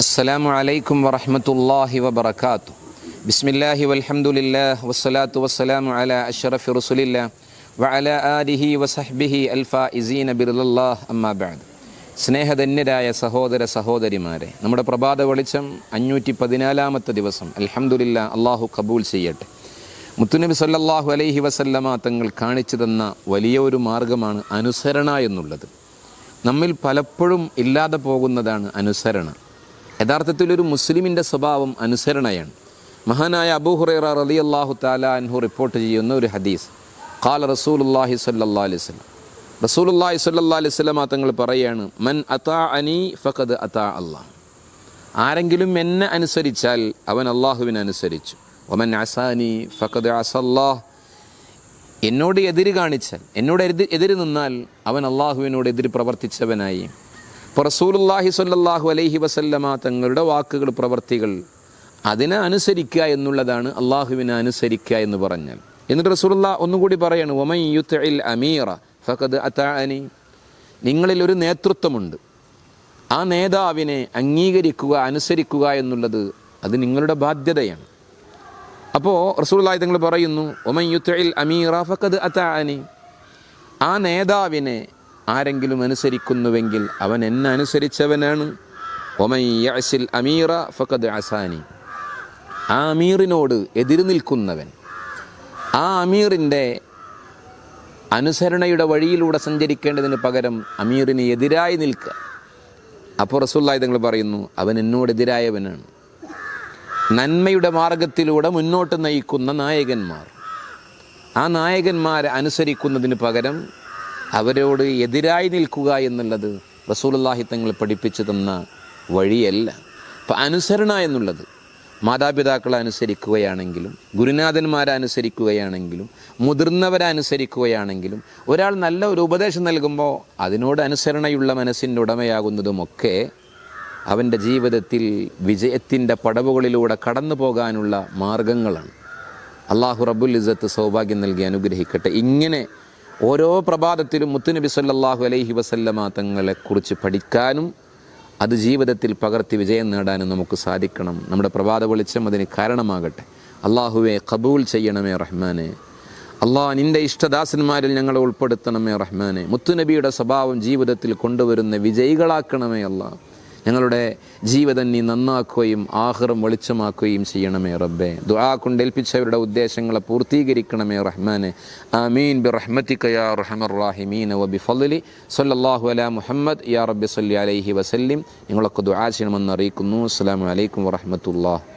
السلام عليكم ورحمة الله وبركاته بسم الله والحمد لله والصلاة والسلام على أشرف رسول الله وعلى آله وصحبه الفائزين برضا الله أما بعد സ്നേഹധന്യരായ സഹോദര സഹോദരിമാരെ നമ്മുടെ പ്രഭാത വെളിച്ചം അഞ്ഞൂറ്റി പതിനാലാമത്തെ ദിവസം അൽഹംദുലില്ല അള്ളാഹു കബൂൽ ചെയ്യട്ടെ മുത്തുനബി സല്ലല്ലാഹു അലൈഹി വസല്ലമ തങ്ങൾ കാണിച്ചു തന്ന വലിയ ഒരു മാർഗമാണ് അനുസരണ എന്നുള്ളത് നമ്മിൽ പലപ്പോഴും ഇല്ലാതെ പോകുന്നതാണ് അനുസരണ യഥാർത്ഥത്തിൽ ഒരു മുസ്ലിമിന്റെ സ്വഭാവം അനുസരണയാണ്. മഹാനായ അബൂഹുറൈറ റലി അള്ളാഹു താല അൻഹു റിപ്പോർട്ട് ചെയ്യുന്ന ഒരു ഹദീസ്. ഖാല റസൂലുല്ലാഹി സല്ലാ റസൂൽ റസൂലുല്ലാഹി സല്ലാ അലൈഹി വസല്ലമ തങ്ങൾ പറയുകയാണ് മൻ അതാ അനി ഫഖദ് അതാ അള്ളാഹ് ആരെങ്കിലും എന്നെ അനുസരിച്ചാൽ അവൻ അള്ളാഹുവിനെ അനുസരിച്ചു. ഒമൻ അസാനി ഫഖദ് അസല്ലാഹ് എന്നോട് എതിര് കാണിച്ചാൽ എന്നോട് എതിര് നിന്നാൽ അവൻ അള്ളാഹുവിനോട് എതിര് പ്രവർത്തിച്ചവനായി. ഇപ്പോൾ റസൂലുല്ലാഹി സ്വല്ലല്ലാഹു അലൈഹി വസല്ലമ തങ്ങളുടെ വാക്കുകൾ പ്രവർത്തികൾ അതിനെ അനുസരിക്കുക എന്നുള്ളതാണ് അള്ളാഹുവിനെ അനുസരിക്കുക എന്ന് പറഞ്ഞാൽ. എന്നിട്ട് റസൂലുള്ള ഒന്നുകൂടി പറയാണ് ഒമയ്യുത്ത് അമീറ ഫഖദ് അതാനി നിങ്ങളിൽ ഒരു നേതൃത്വമുണ്ട്. ആ നേതാവിനെ അംഗീകരിക്കുക അനുസരിക്കുക എന്നുള്ളത് അത് നിങ്ങളുടെ ബാധ്യതയാണ്. അപ്പോൾ റസൂള്ളായി തങ്ങൾ പറയുന്നു ഒമൻ യുത്തഇൽ അമീറ ഫഖദ് അതാഅനി. ആ നേതാവിനെ ആരെങ്കിലും അനുസരിക്കുന്നുവെങ്കിൽ അവൻ എന്നെ അനുസരിച്ചവനാണ്. ഒമൻ യഅസിൽ അമീറ ഫഖദ് അസാനി. ആ അമീറിനോട് എതിര് നിൽക്കുന്നവൻ. ആ അമീറിന്റെ അനുസരണയുടെ വഴിയിലൂടെ സഞ്ചരിക്കേണ്ടതിന് പകരം അമീറിന് എതിരായി നിൽക്കുക. അപ്പോൾ റസൂല്ലായി തങ്ങൾ പറയുന്നു അവൻ എന്നോടെതിരായവനാണ് നന്മയുടെ മാർഗത്തിലൂടെ മുന്നോട്ട് നയിക്കുന്ന നായകന്മാർ. ആ നായകന്മാരെ അനുസരിക്കുന്നതിന് പകരം അവരോട് എതിരായി നിൽക്കുക എന്നുള്ളത് റസൂലുള്ളാഹി തങ്ങൾ പഠിപ്പിച്ചു തന്ന വഴിയല്ല. അപ്പം അനുസരണ എന്നുള്ളത് മാതാപിതാക്കളെ അനുസരിക്കുകയാണെങ്കിലും ഗുരുനാഥന്മാരെ അനുസരിക്കുകയാണെങ്കിലും മുതിർന്നവരെ അനുസരിക്കുകയാണെങ്കിലും ഒരാൾ നല്ല ഒരു ഉപദേശം നൽകുമ്പോൾ അതിനോട് അനുസരണയുള്ള മനസ്സിന്റെ ഉടമയാകുന്നതുമൊക്കെ അവന്റെ ജീവിതത്തിൽ വിജയത്തിന്റെ പടവുകളിലൂടെ കടന്നു പോകാനുള്ള മാർഗങ്ങളാണ്. അള്ളാഹു റബ്ബുൽ ഇസത്ത് സൗഭാഗ്യം നൽകി അനുഗ്രഹിക്കട്ടെ. ഇങ്ങനെ ഓരോ പ്രഭാതത്തിലും മുത്തുനബി സല്ലാഹു അലൈഹി വസല്ലമ തങ്ങളെക്കുറിച്ച് പഠിക്കാനും അത് ജീവിതത്തിൽ പകർത്തി വിജയം നേടാനും നമുക്ക് സാധിക്കണം. നമ്മുടെ പ്രഭാത വെളിച്ചം അതിന് കാരണമാകട്ടെ. അള്ളാഹുവെ കബൂൽ ചെയ്യണമേ റഹ്മാനെ. അള്ളാഹ് നിന്റെ ഇഷ്ടദാസന്മാരിൽ ഞങ്ങളെ ഉൾപ്പെടുത്തണമേ റഹ്മാനെ. മുത്തുനബിയുടെ സ്വഭാവം ജീവിതത്തിൽ കൊണ്ടുവരുന്ന വിജയികളാക്കണമേ അള്ളാഹ്. ഞങ്ങളുടെ ജീവിതം നീ നന്നാക്കുകയും ആഹ്റം വെളിച്ചമാക്കുകയും ചെയ്യണമേ റബ്ബെ. ദുആ കൊണ്ട് ഏൽപ്പിച്ചവരുടെ ഉദ്ദേശങ്ങളെ പൂർത്തീകരിക്കണമേ റഹ്മാനെ. ആമീൻ. ബി റഹ്മത്തി യാ റഹ്മർ റാഹിമീൻ. വ ബി സല്ലാഹു അലാ മുഹമ്മദ്. യാ റബ്ബി സല്ലി അലൈഹി വസല്ലിം. നിങ്ങളൊക്കെ ദുആ ചെയ്യണമെന്ന് അറിയിക്കുന്നു. അസ്സലാമു അലൈക്കും വറഹ്മത്തുള്ളാഹി.